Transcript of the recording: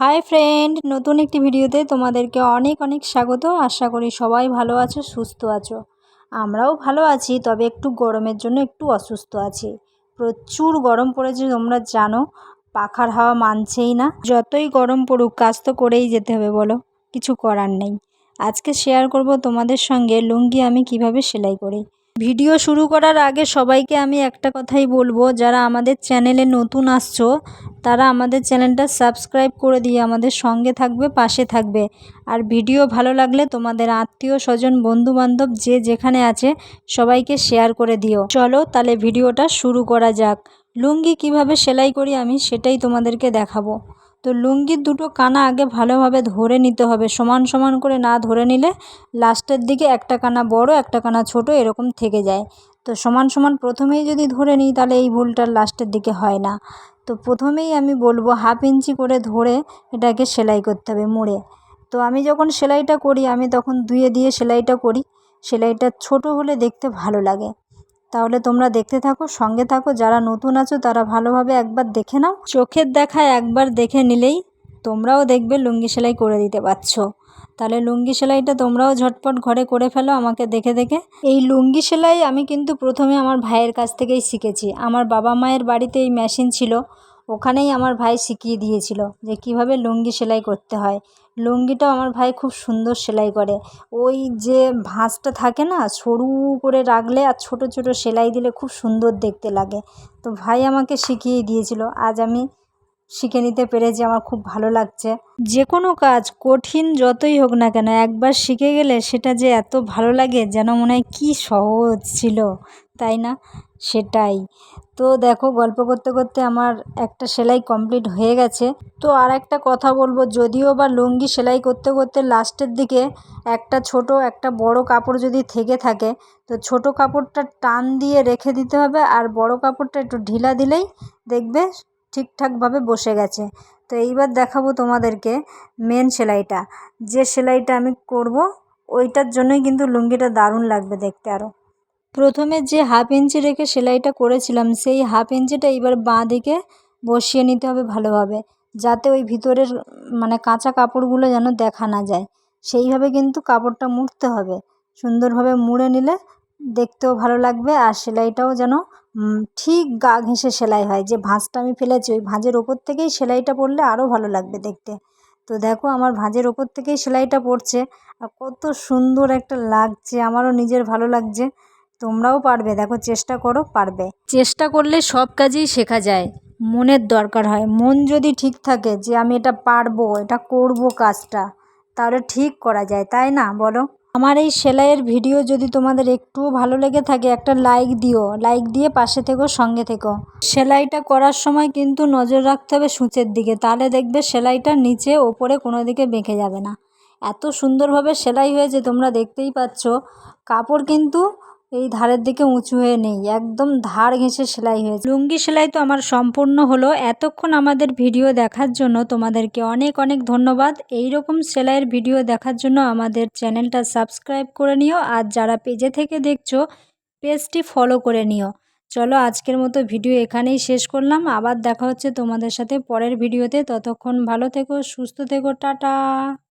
Hi friend নতুন একটি ভিডিওতে তোমাদেরকে অনেক অনেক স্বাগত। আশা করি সবাই ভালো আছো, সুস্থ আছো। আমরাও ভালো আছি, তবে একটু গরমের জন্য একটু অসুস্থ আছি। প্রচুর গরম পড়েছে, তোমরা জানো। পাখার হাওয়া মানছেই না। যতই গরম পড়ুক, কাজ তো করেই যেতে হবে, বলো। কিছু করার নেই। আজকে শেয়ার করব তোমাদের সঙ্গে লুঙ্গি আমি কীভাবে সেলাই করি। ভিডিও শুরু করার আগে সবাইকে আমি একটা কথাই বলব, যারা আমাদের চ্যানেলে নতুন আসছো, তারা আমাদের চ্যানেলটা সাবস্ক্রাইব করে দিয়ে আমাদের সঙ্গে থাকবে, পাশে থাকবে। আর ভিডিও ভালো লাগলে তোমাদের আত্মীয়, স্বজন, বন্ধুবান্ধব যে যেখানে আছে, সবাইকে শেয়ার করে দিও। চলো তাহলে ভিডিওটা শুরু করা যাক। লুঙ্গি কীভাবে সেলাই করি আমি সেটাই তোমাদেরকে দেখাবো। তো লুঙ্গির দুটো কানা আগে ভালোভাবে ধরে নিতে হবে। সমান সমান করে না ধরে নিলে লাস্টের দিকে একটা কানা বড়, একটা কানা ছোট এরকম থেকে যায়। তো সমান সমান প্রথমেই যদি ধরে নিই তাহলে এই ভুলটা লাস্টের দিকে হয় না। তো প্রথমেই আমি বলব হাফ ইঞ্চি করে ধরে এটাকে সেলাই করতে হবে মুড়ে। তো আমি যখন সেলাইটা করি, আমি তখন দুয়ে দিয়ে সেলাইটা করি। সেলাইটা ছোট হলে দেখতে ভালো লাগে। তাহলে তোমরা দেখতে থাকো, সঙ্গে থাকো। যারা নতুন আছো, তারা ভালোভাবে একবার দেখে নাও। চোখের দেখা একবার দেখে নিলেই তোমরাও দেখবে লুঙ্গি সেলাই করে দিতে পারছ। তাহলে লুঙ্গি সেলাইটা তোমরাও ঝটপট ঘরে করে ফেলো আমাকে দেখে দেখে। এই লুঙ্গি সেলাই আমি কিন্তু প্রথমে আমার ভাইয়ের কাছ থেকেই শিখেছি। আমার বাবা মায়ের বাড়িতে এই মেশিন ছিল, ওখানেই আমার ভাই শিখিয়ে দিয়েছিল যে কীভাবে লুঙ্গি সেলাই করতে হয়। লুঙ্গিটাও আমার ভাই খুব সুন্দর সেলাই করে। ওই যে ভাঁজটা থাকে না, সরু করে রাখলে আর ছোট ছোট সেলাই দিলে খুব সুন্দর দেখতে লাগে। তো ভাই আমাকে শিখিয়ে দিয়েছিল, আজ আমি শিখে নিতে পেরেছি, আমার খুব ভালো লাগছে। যে কোনো কাজ, কঠিন যতই হোক না কেন, একবার শিখে গেলে সেটা যে এত ভালো লাগে যেন মনে হয় কী সহজ ছিল, তাই না? সেটাই। তো দেখো, গল্প করতে করতে আমার একটা সেলাই কমপ্লিট হয়ে গেছে। তো আর একটা কথা বলব, যদিও বা লুঙ্গি সেলাই করতে করতে লাস্টের দিকে একটা ছোট, একটা বড় কাপড় যদি থেকে থাকে, তো ছোট কাপড়টা টান দিয়ে রেখে দিতে হবে আর বড় কাপড়টা একটু ঢিলা দিলেই দেখবে ঠিকঠাকভাবে বসে গেছে। তো এইবার দেখাবো তোমাদেরকে মেন সেলাইটা। যে সেলাইটা আমি করব, ওইটার জন্যই কিন্তু লুঙ্গিটা দারুণ লাগবে দেখতে আরও প্রথমে যে হাফ ইঞ্চি রেখে সেলাইটা করেছিলাম, সেই হাফ ইঞ্চিটা এবার বাঁ দিকে বসিয়ে নিতে হবে ভালোভাবে, যাতে ওই ভিতরের মানে কাঁচা কাপড়গুলো যেন দেখা না যায়। সেইভাবে কিন্তু কাপড়টা মুড়তে হবে। সুন্দরভাবে মুড়ে নিলে দেখতেও ভালো লাগবে আর সেলাইটাও যেন ঠিক গা ঘেঁষে সেলাই হয়। যে ভাঁজটা আমি ফেলেছি, ওই ভাঁজের ওপর থেকেই সেলাইটা পড়লে আরও ভালো লাগবে দেখতে। তো দেখো আমার ভাঁজের ওপর থেকেই সেলাইটা পড়ছে। আর কত সুন্দর একটা লাগছে, আমারও নিজের ভালো লাগছে। তোমরাও পারবে, দেখো চেষ্টা করো, পারবে। চেষ্টা করলে সব কাজেই শেখা যায়। মনের দরকার হয়। মন যদি ঠিক থাকে যে আমি এটা পারব, এটা করব কাজটা, তাহলে ঠিক করা যায়, তাই না? বলো। আমার এই সেলাইয়ের ভিডিও যদি তোমাদের একটুও ভালো লেগে থাকে, একটা লাইক দিও। লাইক দিয়ে পাশে থেকো, সঙ্গে থেকো। সেলাইটা করার সময় কিন্তু নজর রাখতে হবে সূচের দিকে। তাহলে দেখবে সেলাইটা নিচে, ওপরে কোনো দিকে বেঁকে যাবে না। এত সুন্দরভাবে সেলাই হয়েছে, তোমরা দেখতেই পাচ্ছ। কাপড় কিন্তু এই ধারের দিকে উঁচু হয়ে নেই, একদম ধার ঘেঁষে সেলাই হয়েছে। লুঙ্গি সেলাই তো আমার সম্পূর্ণ হলো। এতক্ষণ আমাদের ভিডিও দেখার জন্য তোমাদেরকে অনেক অনেক ধন্যবাদ। এই রকম সেলাইয়ের ভিডিও দেখার জন্য আমাদের চ্যানেলটা সাবস্ক্রাইব করে নিও আর যারা পেজে থেকে দেখছ, পেজটি ফলো করে নিও। চলো আজকের মতো ভিডিও এখানেই শেষ করলাম। আবার দেখা হচ্ছে তোমাদের সাথে পরের ভিডিওতে। ততক্ষণ ভালো থেকো, সুস্থ থেকো, টাটা।